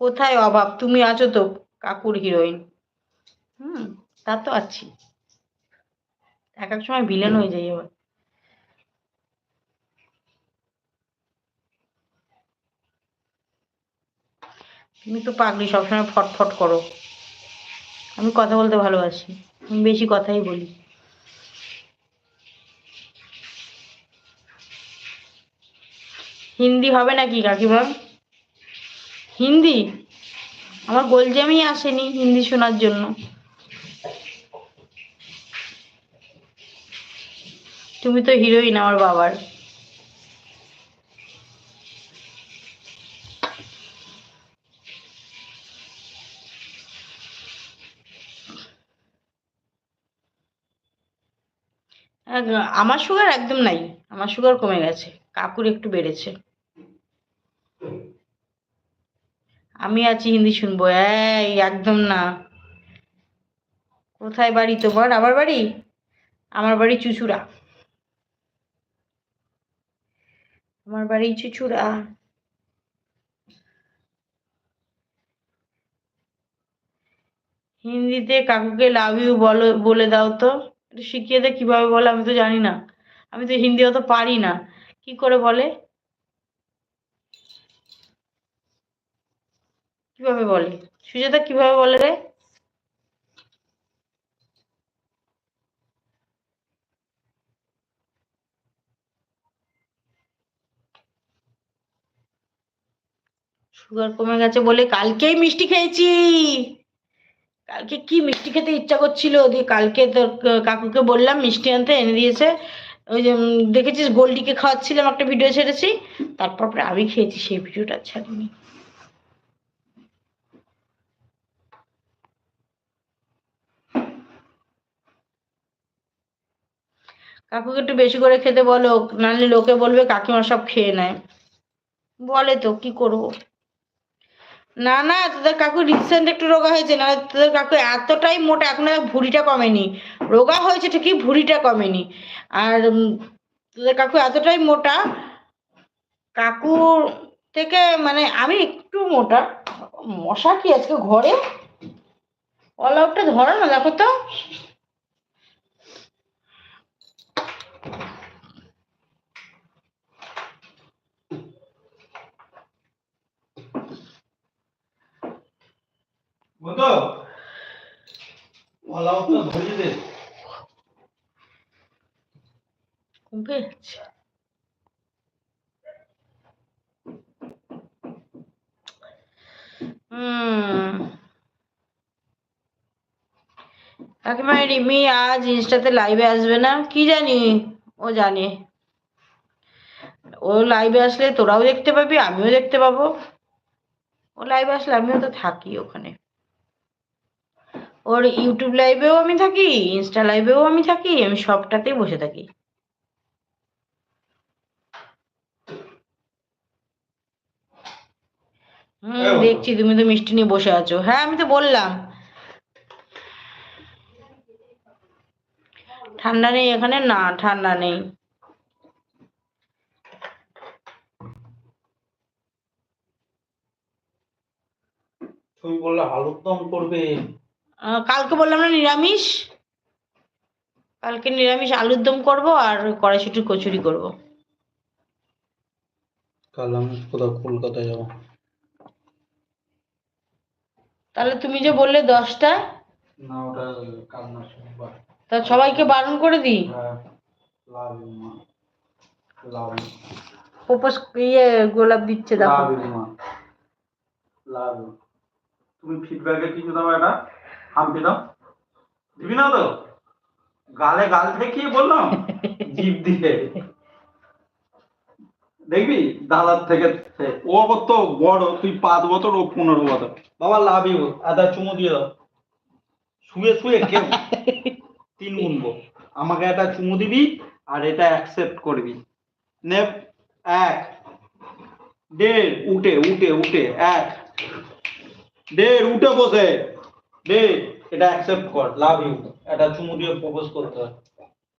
কোথায় অভাব? তুমি আছো তো, কাকুর হিরোইন হুম, তা তো আছি। এক এক সময় ভিলেন হয়ে যাই আবার তুমি তো পাগলি, সবসময় ফটফট করো। আমি কথা বলতে ভালোবাসি, আমি বেশি কথাই বলি। হিন্দি হবে নাকি কাকিমা? হিন্দি? আমার গোলজামি আসেনি হিন্দি শোনার জন্য। তুমি তো হিরোইন আমার বাবার। আমার সুগার একদম নাই। আমার সুগার কমে গেছে। কাকুর একটু বেড়েছে। আমি আছি, হিন্দি শুনব। এই, একদম না। কোথায় বাড়ি তোমার? আমার বাড়ি? আমার বাড়ি চুচুড়া। আমার বাড়ি চুচুড়া। হিন্দিতে কাকুকে লাভ ইউ বলো, বলে দাও তো। শিখিয়ে দে, কীভাবে বলে আমি তো জানি না। আমি তো হিন্দি অত পারি না। কি করে বলে? কীভাবে বলে? সুজাতা কীভাবে বলে রে? সুগার কমে গেছে বলে কালকেই মিষ্টি খেয়েছি। কালকে কি মিষ্টি খেতে ইচ্ছা করছিল? দিয়ে কালকে তোর কাকুকে বললাম, মিষ্টি আনতে, এনে দিয়েছে। ওই যে দেখেছিস গোল্ডিকে খাওয়াচ্ছিলাম একটা ভিডিও ছেড়েছি। তারপর পরে আমি খেয়েছি সেই ভিডিওটা ছাড়িনি। কাকুকে একটু বেশি করে খেতে বলো, নাহলে লোকে বলবে কাকিমা সব খেয়ে নেয়। বলে তো, কি করব? না না, তোদের কাকু রিসেন্ট একটু রোগা হয়েছে না তোদের কাকু এতটাই মোটা, এখনও ভুঁড়িটা কমেনি। রোগা হয়েছে ঠিকই, ভুঁড়িটা কমেনি। আর তোদের কাকু এতটাই মোটা কাকুর থেকে মানে আমি একটু মোটা, মশা কি আজকে ঘরে? অল আউটটা ধরো না, দেখো তো। যাচ্ছে হুম। রিমি আজ ইনস্টাতে লাইভে আসবে না। কি জানি? ও জানে। ও লাইভে আসলে তোরাও দেখতে পাবি, আমিও দেখতে পাবো। ও লাইভে আসলে আমিও তো থাকি ওখানে। ওর ইউটিউব লাইভেও আমি থাকি ইনস্টা লাইভেও আমি থাকি আমি সবটাতেই বসে থাকি। হুম দেখছি তুমি তো মিষ্টি নিয়ে বসে আছো। হ্যাঁ আমি তো বললাম। ঠান্ডা নেই এখানে? না ঠান্ডা নেই। তুমি বললে আলুর দম করবে। কালকে বললাম না নিরামিষ? কালকে নিরামিষ আলুর দম করব আর কড়াইশুটির কচুরি করব। কাল আমি কোথাও কলকাতা যাব। তাহলে তুমি যে বললে দশটা না ওটা কাল না সোমবার তা সবাইকে বারণ করে দিই? হ্যাঁ প্রপোজ ইয়ে গোলাপ দিচ্ছে দেখো। তুমি ফিডব্যাকে কিছু দাও এটা? হাম্পি দাও। দিবি না তো? গালে গাল ঠেকিয়ে বললাম, জিভ দিয়ে। দেখবি? দাদার থেকে ও কত বড়, তুই পাঁচ বছর ও পনেরো বছর। বাবা লাভ ইউ আদা চুমু দিয়ে দাও। শুয়ে শুয়ে কেউ তিন গুনবো আমাকে একটা চুমু দিবি আর এটা অ্যাকসেপ্ট করবি। নে এক। দেড়, উঠে উঠে উঠে, এক। দেড়, উঠে বসে। দেড় এটা অ্যাকসেপ্ট কর লাভ ইউ এটা চুমু দিয়ে প্রপোজ করতে হয়।